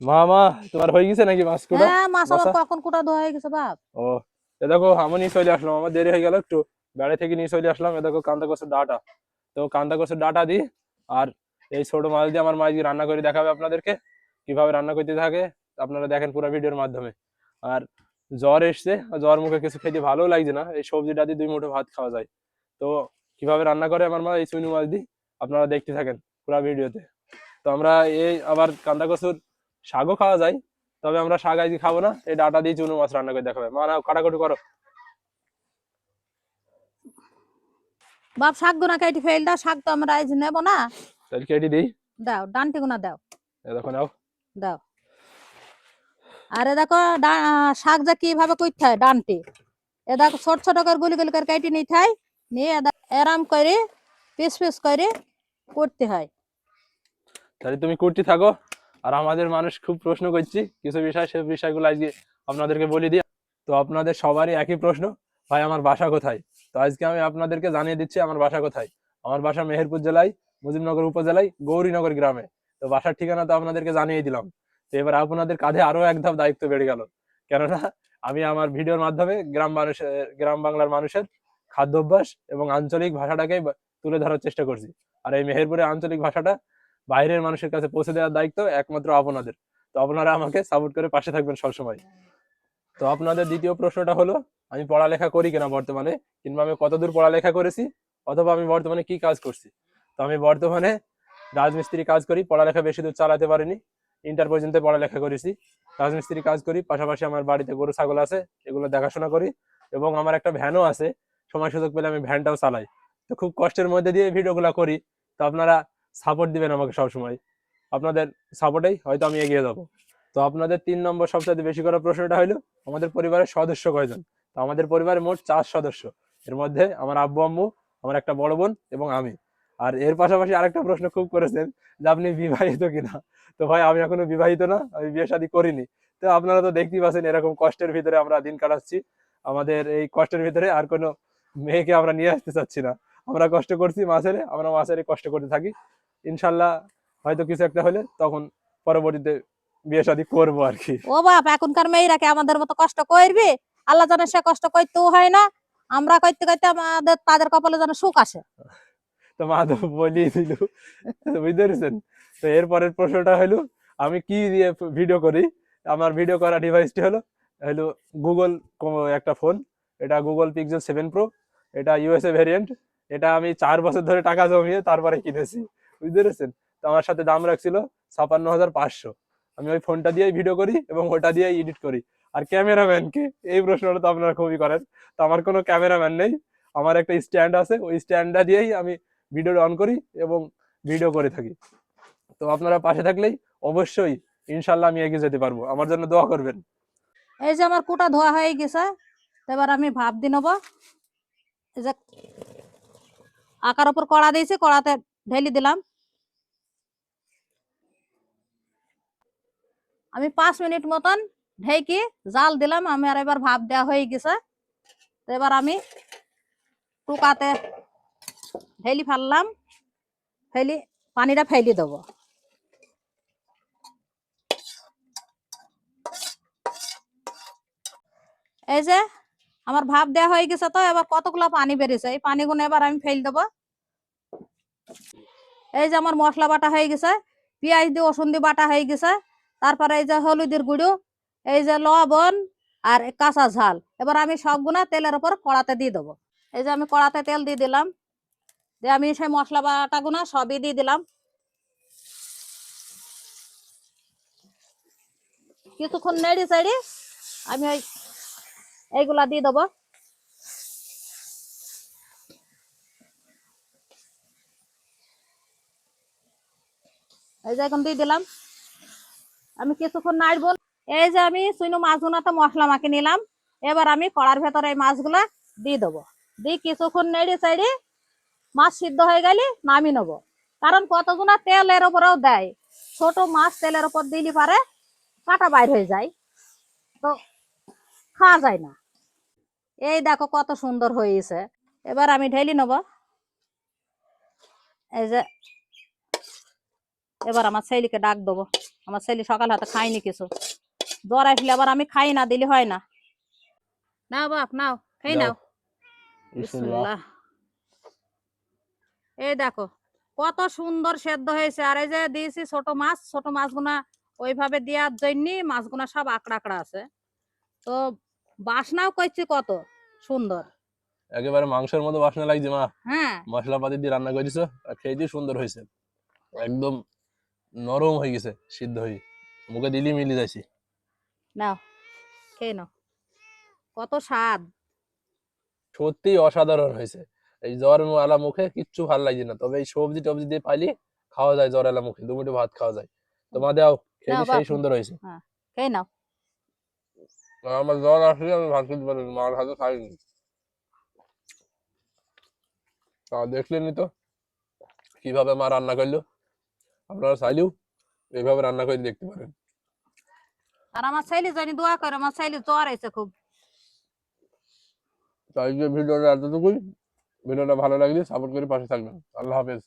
মা মা তোমার হয়ে গেছে নাকি মাছ কুটা? হ্যাঁ মাছ আমার কখন কুটা ধোয়া হয়ে গেছে বাপ। ও এ দেখো আমি নিয়ে চলে আসলাম আমার দেরি হয়ে গেল একটু। বাড়ি থেকে নিয়ে চলে আসলাম এ দেখো কান্দা কচুর ডাটা। তো কান্দা কচুর ডাটা দিই আর এই ছোট মাছ দিয়ে আমার মা আজকে রান্না করে দেখাবে আপনাদেরকে কীভাবে রান্না করতে থাকে আপনারা দেখেন পুরো ভিডিওর মাধ্যমে। আর জ্বর এসছে জ্বর মুখে কিছু খেতে ভালো লাগছে না এই সবজিটা দিয়ে দুই মুঠো ভাত খাওয়া যায়। তো কীভাবে রান্না করে আমার মা এই চুনি মাছ দিয়ে আপনারা দেখতে থাকেন পুরো ভিডিওতে। তো আমরা এই আবার কান্দা কচুর শাকও খাওয়া যায় তবে আমরা শাক আজকে খাব না। এই ডাটা দিয়ে চুনো মাছ রান্না করে দেখাবে। মা নাও কাটাকুটি করো। বাপ শাক গুনা কেটে ফেল দাও শাক তো আমরা আজ নেব না। তাহলে কেটে দিই। দাও ডান্টি গুনা দাও। এ দেখো নাও। দাও। আরে দেখো শাক যা কীভাবে করতে হয় ডান্টি। এ দেখো ছোট ছোট করে গুলি গুলি করে কেটে নিতে হয়। নিয়ে এরাম করে পিস পিস করে করতে হয়। তাহলে তুমি করতে থাকো। আর আমাদের মানুষ খুব প্রশ্ন করছি, কিছু বিষয়, সে বিষয়গুলো আজকে আপনাদেরকে বলে দিই। তো আপনাদের সবারই একই প্রশ্ন, ভাই, আমার বাসা কোথায়? তো আজকে আমি আপনাদেরকে জানিয়ে দিচ্ছি, আমার বাসা কোথায়? আমার বাসা মেহেরপুর জেলায়, মুজিবনগর উপজেলায়, গৌরীনগর গ্রামে। তো বাসার ঠিকানা তো আপনাদেরকে জানিয়ে দিলাম। তো এবার আপনাদের কাঁধে আরও এক ধাপ দায়িত্ব বেড়ে গেল। কেননা, আমি আমার ভিডিওর মাধ্যমে গ্রাম মানুষের গ্রাম বাংলার মানুষের খাদ্যাভ্যাস এবং আঞ্চলিক ভাষাটাকে তুলে ধরার চেষ্টা করছি। আর এই মেহেরপুরের আঞ্চলিক ভাষাটা বাইরের মানুষের কাছে পৌঁছে দেওয়ার দায়িত্ব একমাত্র আপনাদের। তো আপনারা আমাকে সাপোর্ট করে পাশে থাকবেন সবসময়। তো আপনাদের দ্বিতীয় প্রশ্নটা হলো, আমি পড়ালেখা করি কিনা বর্তমানে? কিংবা আমি কতদূর পড়ালেখা করেছি? অথবা আমি বর্তমানে কি কাজ করছি? তো আমি বর্তমানে রাজমিস্ত্রি কাজ করি, পড়ালেখা বেশি দূর চালাতে পারিনি। ইন্টার পর্যন্ত পড়ালেখা করেছি। রাজমিস্ত্রি কাজ করি, পাশাপাশি আমার বাড়িতে গরু, ছাগল আছে, এগুলো দেখাশোনা করি এবং আমার একটা ভ্যানও আছে। সময় সুযোগ পেলে আমি ভ্যানটাও চালাই। তো খুব কষ্টের মধ্যে দিয়ে ভিডিওগুলো করি। তো আপনারা সাপোর্ট দিবেন আমাকে সবসময়। আপনাদের সাপোর্টেই হয়তো আমি এগিয়ে যাব। তো আপনাদের তিন নম্বর সবচেয়ে বেশি করা প্রশ্নটা হলো আমাদের পরিবারের সদস্য কয়জন? তো আমাদের পরিবারে মোট চার সদস্য। এর মধ্যে আমার আব্বু, আম্মু, আমার একটা বড় বোন এবং আমি। আর এর পাশাপাশি আরেকটা প্রশ্ন খুব করেছেন যে আপনি বিবাহিত কিনা? তো ভাই, আমি এখনও বিবাহিত না, আমি বিয়ে শাদী করিনি। তো আপনারা তো দেখতেই পাচ্ছেন এরকম কষ্টের ভিতরে আমরা দিন কাটাচ্ছি। আমাদের এই কষ্টের ভিতরে আর কোনো মেয়েকে আমরা নিয়ে আসতে চাচ্ছি না। আমরা কষ্ট করছি মাছের আমরা মাছের কষ্ট করতে থাকি। ইনশাল্লাহ হয়তো কিছু একটা হলে তখন পরবর্তীতে বিয়ে শাদী করব আর কি। ও বাপ এখনকার মেয়েরা কি আমাদের মতো কষ্ট করবে? আল্লাহ জানে সে কষ্ট করতেও হয় না। আমরা করতে করতে আমাদের তাদের কপালে যেন সুখ আসে। তো মা তো বলিয়ে দিল। বুঝতে পেরেছেন তো এরপরের প্রশ্নটা হলো আমি কি দিয়ে ভিডিও করি? আমার ভিডিও করা ডিভাইসটি হলো হলো গুগল একটা ফোন এটা গুগল পিক্সেল সেভেন প্রো এটা ইউএসএ ভেরিয়েন্ট এটা আমি চার বছর ধরে টাকা জমিয়ে তারপরে কিনেছি, বুঝতে পেরেছেন? তো আমার সাথে দাম রাখছিল ছাপান্ন হাজার পাঁচশো। আমি ওই ফোনটা দিয়েই ভিডিও করি এবং ওটা দিয়েই এডিট করি। আর ক্যামেরাম্যানকে এই প্রশ্নটা তো আপনারা খুবই করেন। তো আমার কোনো ক্যামেরাম্যান নেই। আমার একটা স্ট্যান্ড আছে, ওই স্ট্যান্ডটা দিয়েই আমি ভিডিও অন করি এবং ভিডিও করে থাকি। তো আপনারা পাশে থাকলেই অবশ্যই ইনশাল্লাহ আমি এগিয়ে যেতে পারব। আমার জন্য দোয়া করবেন। এই যে আমার কোটা ধোয়া হয়ে গেছে, এবার আমি ভাব দিয়ে নেব। আকার উপর কড়া দিয়েছি, কড়াতে ঢেলে দিলাম। আমি পাঁচ মিনিট মতন ঢেকে জাল দিলাম, আমি আর এবার ভাব দেওয়া হয়ে গেছে। তো এবার আমি টুকাতে ঢেলি ফেললাম, ফেলি পানিটা ফেলি দেবো। এই যে আমার ভাব দেওয়া হয়ে গেছে তো, এবার কতগুলো পানি বেরিয়েছে? এই পানিগুলো এবার আমি ফেল দেবো। এই যে আমার মশলা বাটা হয়ে গেছে, পেঁয়াজ দিয়ে রসুন দিয়ে বাটা হয়ে গেছে, তারপরে এই যে হলুদের গুঁড়ো, এই যে লবণ আর কাঁচা ঝাল। এবার আমি সবগুলা তেলের উপর কড়াতে দিয়ে দেবো। এই যে আমি কড়াতে তেল দিয়ে দিলাম, দিয়ে আমি সেই মশলা বাটাগুনা সবই দিয়ে দিলাম। কিছুক্ষণ নেড়ি চেড়ি আমি ওই এইগুলা দিয়ে দেবো। এই যে এখন দিয়ে দিলাম। আমি কিছুক্ষণ নাড়বো। এই যে আমি সুইনু মাছগুলাতে মশলা মাখি নিলাম। এবার আমি কড়ার ভেতরে এই মাছগুলা দিয়ে দেবো। দিয়ে কিছুক্ষণ নেড়ে চেড়ে মাছ সিদ্ধ হয়ে গেলে নামি নেব। কারণ কতগুনা তেলের ওপরেও দেয়। ছোট মাছ তেলের ওপর দিলে পারে কাটা বাইর হয়ে যায়। তো খাওয়া যায় না। এই দেখো কত সুন্দর হয়েছে। এবার আমি ঢেলি নেব। এই যে এবার আমার ছেলেকে ডাক দেবো। আমার ছেলে সকাল হাতে খাইনি কিছু। জ্বর আসলে আবার আমি খাই না দিলে হয় না। নাও বাপ নাও খাই নাও। এই দেখো কত সুন্দর সেদ্ধ হয়েছে। আর এই যে দিয়েছি ছোট মাছ ছোট মাছগুনা ওইভাবে দেওয়ার জন্য মাছগুনা সব আকড়া আকড়া আছে। তো বাসনাও করছি কত। সুন্দর। একেবারে মাংসের মতো বাসনা লাগছে মা। হ্যাঁ। মশলাপাতি দিয়ে রান্না করেছ আর খেয়েছি সুন্দর হয়েছে। একদম নরম হয়ে গেছে সিদ্ধ হয়ে। মুখে দিলি মিলি যাইছি নাও খেয়ে নাও। কত স্বাদ। সত্যি অসাধারণ হয়েছে। এই জ্বর আলা মুখে কিচ্ছু ভালো লাগছে না। তবে এই সবজি টবজি দিয়ে পাইলে খাওয়া যায় জ্বর আলা মুখে। দুমুঠো ভাত খাওয়া যায়। তোমার দাও খেয়ে সেই সুন্দর হয়েছে। খেয়ে নাও। আমার জ্বর আসলে আমি ভাত খেতে পারি মার হাতে খাইনি। তা দেখলেনি তো কীভাবে মা রান্না করল? আপনারা চাইলেও এইভাবে রান্না করে দেখতে পারেন। আর আমার ছেলে জানি দোয়া করে আমার ছেলে জ্বর আছে খুব। তাই আজকে ভিডিওটা এতটুকুই। ভিডিওটা ভালো লাগলে সাপোর্ট করে পাশে থাকবেন। আল্লাহ হাফেজ।